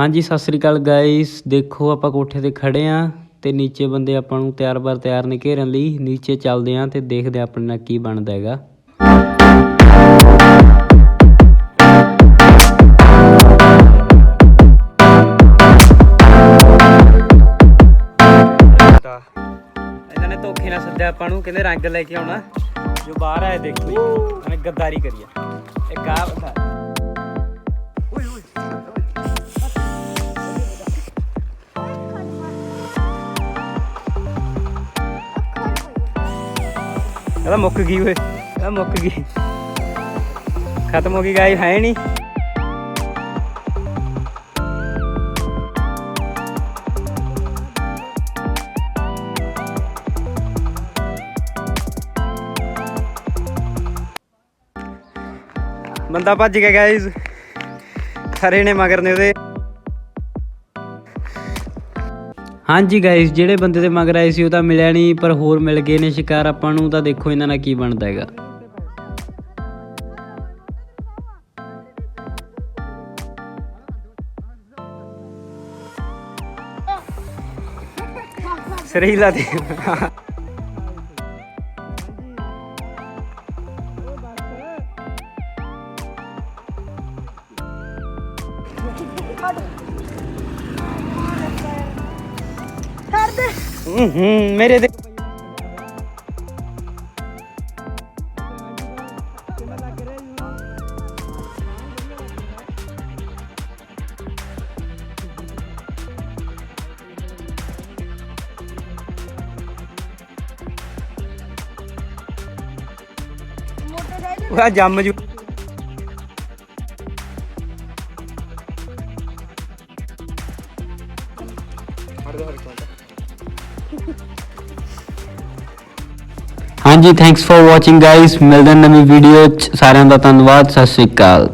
ਹਾਂਜੀ, ਸਤਿ ਸ੍ਰੀ ਅਕਾਲ ਗਾਇਸ ਦੇਖੋ, ਆਪਾਂ ਕੋਠੇ ਤੇ ਖੜੇ ਆ ਤੇ ਨੀਚੇ ਬੰਦੇ ਆਪਾਂ ਨੂੰ ਤਿਆਰ ਬਾਰ ਤਿਆਰ ਨੇ ਘੇਰਨ ਲਈ। ਨੀਚੇ ਚੱਲਦੇ ਆ ਤੇ ਦੇਖਦੇ ਆਪਣੇ ਨਾਲ ਕੀ ਬਣਦਾ ਹੈਗਾ। ਇਹਨਾਂ ਨੇ ਧੋਖੇ ਨਾਲ ਸੱਦਿਆ ਆਪਾਂ ਨੂੰ, ਕਹਿੰਦੇ ਰੰਗ ਲੈ ਕੇ ਆਉਣਾ। ਜੋ ਬਾਹਰ ਆਏ ਦੇਖੋ ਜੀ, ਉਹਨੇ ਗੱਦਾਰੀ ਕਰੀ ਆ। ਇੱਕ ਆ ਬੰਦਾ ਇਹਦਾ ਮੁੱਕ ਗਈ ਓਏ ਇਹਦਾ ਮੁੱਕ ਗਈ। ਖਤਮ ਹੋ ਗਈ ਗਾਈ ਹੈ ਨਹੀਂ ਬੰਦਾ ਭੱਜ ਗਿਆ ਗਾਇਸ ਖਰੇ ਨੇ ਮਗਰ ਨੇ ਉਹਦੇ। ਹਾਂਜੀ ਗਾਇਸ ਜਿਹੜੇ ਬੰਦੇ ਦੇ ਮਗਰ ਆਏ ਸੀ ਉਹ ਤਾਂ ਮਿਲਿਆ ਨਹੀਂ, ਪਰ ਹੋਰ ਮਿਲ ਗਏ ਨੇ ਸ਼ਿਕਾਰ। ਆਪਾਂ ਨੂੰ ਤਾਂ ਦੇਖੋ ਇਹਨਾਂ ਨਾਲ ਕੀ ਬਣਦਾ ਹੈਗਾ। ਸਰਹੀਲਾ ਦੇ। ਹੂੰ ਹੂੰ ਮੇਰੇ ਦੇ ਉਹ ਜੰਮ ਜੂ ਹਾਂਜੀ ਥੈਂਕਸ ਫॉर ਵਾਚਿੰਗ ਗਾਇਸ ਮਿਲਦੇ ਹਾਂ ਨਵੀਂ ਵੀਡੀਓ ਚ। ਸਾਰਿਆਂ ਦਾ ਧੰਨਵਾਦ। ਸਤਿ ਸ਼੍ਰੀ ਅਕਾਲ।